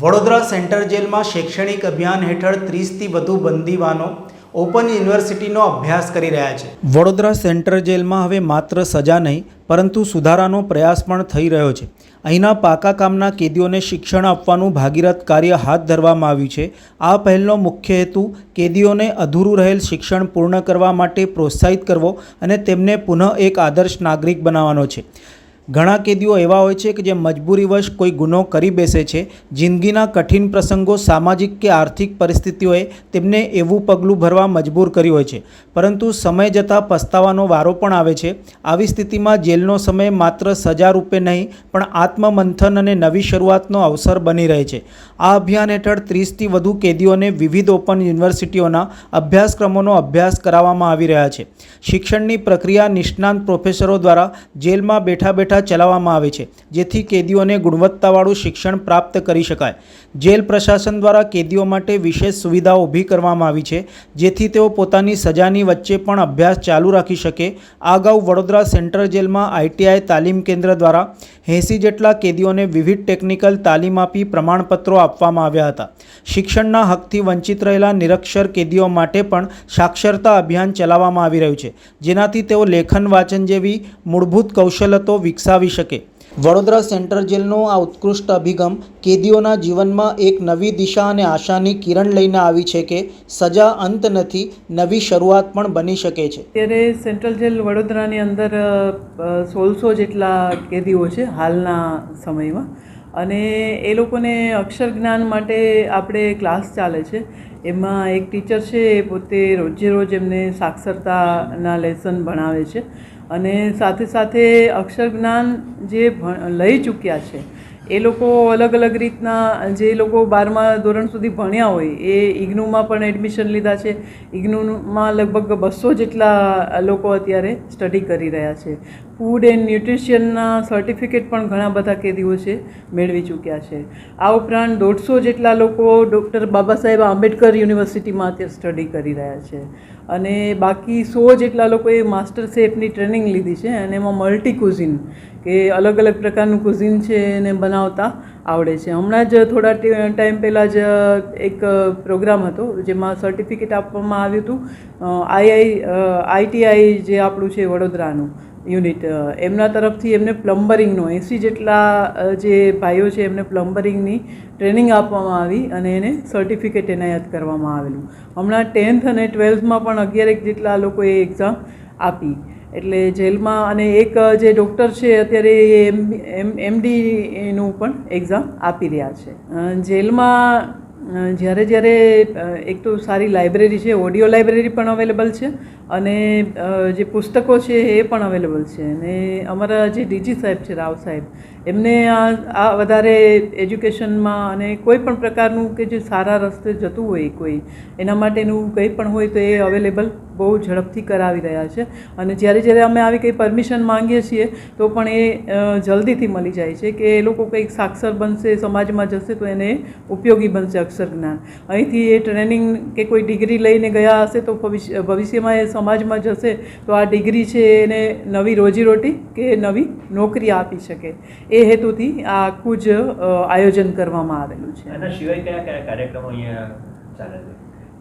Vadodara centre જેલમાં શૈક્ષણિક અભિયાન હેઠળ ત્રીસથી વધુ બંદીવાનો ઓપન યુનિવર્સિટીનો અભ્યાસ કરી રહ્યા છે. વડોદરા સેન્ટર જેલમાં હવે માત્ર સજા નહીં, પરંતુ સુધારાનો પ્રયાસ પણ થઈ રહ્યો છે. અહીંના પાકા કામના કેદીઓને શિક્ષણ આપવાનું ભાગીરથ કાર્ય હાથ ધરવામાં આવ્યું છે. આ પહેલનો મુખ્ય હેતુ કેદીઓને અધૂરું રહેલ શિક્ષણ પૂર્ણ કરવા માટે પ્રોત્સાહિત કરવો અને તેમને પુનઃ એક આદર્શ નાગરિક બનાવવાનો છે. ઘણા કેદીઓ એવા હોય છે કે જે મજબૂરીવશ કોઈ ગુનો કરી બેસે છે. જિંદગીના કઠિન પ્રસંગો, સામાજિક કે આર્થિક પરિસ્થિતિઓએ તેમને એવું પગલું ભરવા મજબૂર કર્યું હોય છે. પરંતુ સમય જતાં પસ્તાવાનો વારો પણ આવે છે. આવી સ્થિતિમાં જેલનો સમય માત્ર સજા રૂપે નહીં, પણ આત્મમંથન અને નવી શરૂઆતનો અવસર બની રહે છે. આ અભિયાન હેઠળ ત્રીસથી વધુ કેદીઓને વિવિધ ઓપન યુનિવર્સિટીઓના અભ્યાસક્રમોનો અભ્યાસ કરાવવામાં આવી રહ્યા છે. શિક્ષણની પ્રક્રિયા નિષ્ણાંત પ્રોફેસરો દ્વારા જેલમાં બેઠા બેઠા ચલાવવામાં આવે છે, જેથી કેદીઓને ગુણવત્તાવાળું શિક્ષણ પ્રાપ્ત કરી શકાય. જેલ પ્રશાસન દ્વારા કેદીઓ માટે વિશેષ સુવિધાઓ ઊભી કરવામાં આવી છે, જેથી તેઓ પોતાની સજાની વચ્ચે પણ અભ્યાસ ચાલુ રાખી શકે. અગાઉ વડોદરા સેન્ટ્રલ જેલમાં આઈટીઆઈ તાલીમ કેન્દ્ર દ્વારા એંસી જેટલા કેદીઓને વિવિધ ટેકનિકલ તાલીમ આપી પ્રમાણપત્રો આપવામાં આવ્યા હતા. શિક્ષણના હકથી વંચિત રહેલા નિરક્ષર કેદીઓ માટે પણ સાક્ષરતા અભિયાન ચલાવવામાં આવી રહ્યું છે, જેનાથી તેઓ લેખન વાંચન જેવી મૂળભૂત કૌશલતો વિકસાવી શકે. વડોદરા સેન્ટ્રલ જેલનો આ ઉત્કૃષ્ટ અભિગમ કેદીઓના જીવનમાં એક નવી દિશા અને આશાની કિરણ લઈને આવી છે કે સજા અંત નથી, નવી શરૂઆત પણ બની શકે છે. અત્યારે સેન્ટ્રલ જેલ વડોદરાની અંદર સોળસો જેટલા કેદીઓ છે હાલના સમયમાં. અને એ લોકોને અક્ષર જ્ઞાન માટે આપણે ક્લાસ ચાલે છે. એમાં એક ટીચર છે, એ પોતે રોજે રોજ એમને સાક્ષરતાના લેસન ભણાવે છે. અને સાથે સાથે અક્ષર જ્ઞાન જે લઈ ચૂક્યા છે, એ લોકો અલગ અલગ રીતના જે લોકો બારમા ધોરણ સુધી ભણ્યા હોય, એ ઇગ્નુમાં પણ એડમિશન લીધા છે. ઇગ્નુમાં લગભગ બસો જેટલા લોકો અત્યારે સ્ટડી કરી રહ્યા છે. ફૂડ એન્ડ ન્યુટ્રિશનના સર્ટિફિકેટ પણ ઘણા બધા કેદીઓ છે, મેળવી ચૂક્યા છે. આ ઉપરાંત દોઢસો જેટલા લોકો ડૉક્ટર બાબા સાહેબ આંબેડકર યુનિવર્સિટીમાં અત્યારે સ્ટડી કરી રહ્યા છે. અને બાકી સો જેટલા લોકોએ માસ્ટર શેફની ટ્રેનિંગ લીધી છે અને એમાં મલ્ટી કુઝિન કે અલગ અલગ પ્રકારનું કુઝિન છે એને બનાવતા આવડે છે. હમણાં જ થોડા ટાઈમ પહેલાં જ એક પ્રોગ્રામ હતો, જેમાં સર્ટિફિકેટ આપવામાં આવ્યું હતું આઈઆઈ આઈટીઆઈ જે આપણું છે વડોદરાનું યુનિટ એમના તરફથી એમને પ્લમ્બરિંગનો, એંસી જેટલા જે ભાઈઓ છે એમને પ્લમ્બરિંગની ટ્રેનિંગ આપવામાં આવી અને એને સર્ટિફિકેટ એનાયત કરવામાં આવેલું. હમણાં ટેન્થ અને ટ્વેલ્થમાં પણ અગિયારેક જેટલા લોકોએ એક્ઝામ આપી. એટલે જેલમાં અને એક જે ડૉક્ટર છે, અત્યારે એમ એમ એમડીનું પણ એક્ઝામ આપી રહ્યા છે. જેલમાં જ્યારે જ્યારે એક તો સારી લાઇબ્રેરી છે ઓડિયો લાઇબ્રેરી પણ અવેલેબલ છે અને જે પુસ્તકો છે એ પણ અવેલેબલ છે. અને અમારા જે ડીજી સાહેબ છે, રાવ સાહેબ, એમને આ આ વધારે એજ્યુકેશનમાં અને કોઈ પણ પ્રકારનું કે જે સારા રસ્તે જતું હોય કોઈ, એના માટેનું કંઈ પણ હોય તો એ અવેલેબલ બહુ ઝડપથી કરાવી રહ્યા છે. અને જ્યારે જ્યારે અમે આવી કંઈ પરમિશન માંગીએ છીએ, તો પણ એ જલ્દીથી મળી જાય છે કે એ લોકો કંઈક સાક્ષર બનશે, સમાજમાં જશે, તો એને ઉપયોગી બનશે અક્ષર જ્ઞાન. અહીંથી એ ટ્રેનિંગ કે કોઈ ડિગ્રી લઈને ગયા હશે, તો ભવિષ્ય, ભવિષ્યમાં એ સમાજમાં જશે, તો આ ડિગ્રી છે એને નવી રોજીરોટી કે નવી નોકરી આપી શકે. એ હેતુથી આ આખું જ આયોજન કરવામાં આવેલું છે. એના સિવાય કયા કયા કાર્યક્રમો અહીંયા ચાલે છે?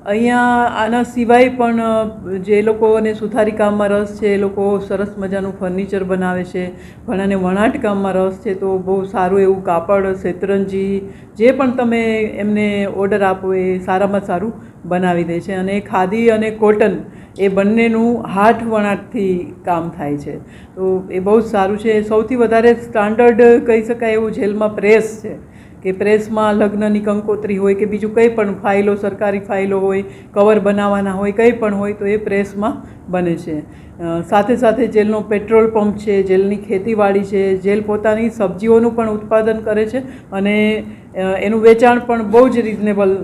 અહીંયા આના સિવાય પણ જે લોકોને સુથારી કામમાં રસ છે, એ લોકો સરસ મજાનું ફર્નિચર બનાવે છે, ઘણાને વણાટ કામમાં રસ છે, તો બહુ સારું એવું કાપડ, શેતરંજી, જે પણ તમે એમને ઓર્ડર આપો એ સારામાં સારું બનાવી દે છે. અને ખાદી અને કોટન એ બંનેનું હાથ વણાટથી કામ થાય છે. તો એ બહુ જ સારું છે. સૌથી વધારે સ્ટાન્ડર્ડ કહી શકાય એવું જેલમાં પ્રેસ છે. કે પ્રેસમાં લગ્નની કંકોત્રી હોય કે બીજું કંઈ પણ ફાઇલો, સરકારી ફાઇલો હોય, કવર બનાવવાના હોય, કંઈ પણ હોય તો એ પ્રેસમાં બને છે. સાથે સાથે જેલનો પેટ્રોલ પંપ છે, જેલની ખેતીવાડી છે, જેલ પોતાની સબ્જીઓનું પણ ઉત્પાદન કરે છે અને એનું વેચાણ પણ બહુ જ રિઝનેબલ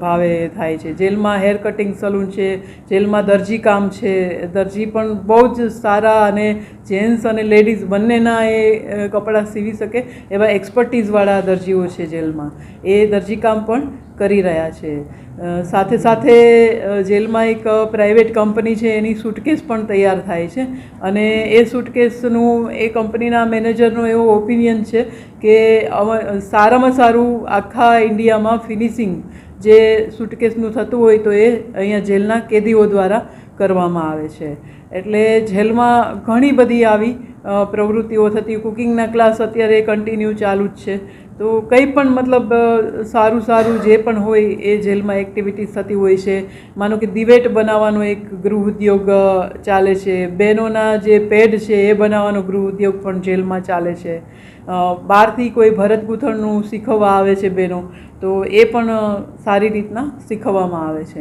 ભાવે થાય છે. જેલમાં હેર કટિંગ સલૂન છે, જેલમાં દરજી કામ છે, દરજી પણ બહુ જ સારા અને જેન્ટ્સ અને લેડીઝ બંનેના એ કપડાં સીવી શકે એવા એક્સપર્ટીઝવાળા દરજીઓ છે જેલમાં. એ દરજી કામ પણ કરી રહ્યા છે. સાથે સાથે જેલમાં એક પ્રાઇવેટ કંપની છે, એની સુટકેસ પણ તૈયાર થાય છે. અને એ સુટકેસનું એ કંપનીના મેનેજરનો એવો ઓપિનિયન છે કે સારામાં સારું આખા ઇન્ડિયામાં ફિનિશિંગ જે સુટકેસનું થતું હોય તો એ અહીંયા જેલના કેદીઓ દ્વારા કરવામાં આવે છે. એટલે જેલમાં ઘણી બધી આવી પ્રવૃત્તિઓ થતી. કુકિંગના ક્લાસ અત્યારે કન્ટિન્યુ ચાલુ જ છે. તો કંઈ પણ મતલબ સારું સારું જે પણ હોય એ જેલમાં એક્ટિવિટીઝ થતી હોય છે. માનો કે દિવેટ બનાવવાનો એક ગૃહ ઉદ્યોગ ચાલે છે. બહેનોના જે પેડ છે એ બનાવવાનો ગૃહ ઉદ્યોગ પણ જેલમાં ચાલે છે. બહારથી કોઈ ભરત ગૂંથણનું શીખવવા આવે છે બહેનો. તો એ પણ સારી રીતના શીખવવામાં આવે છે.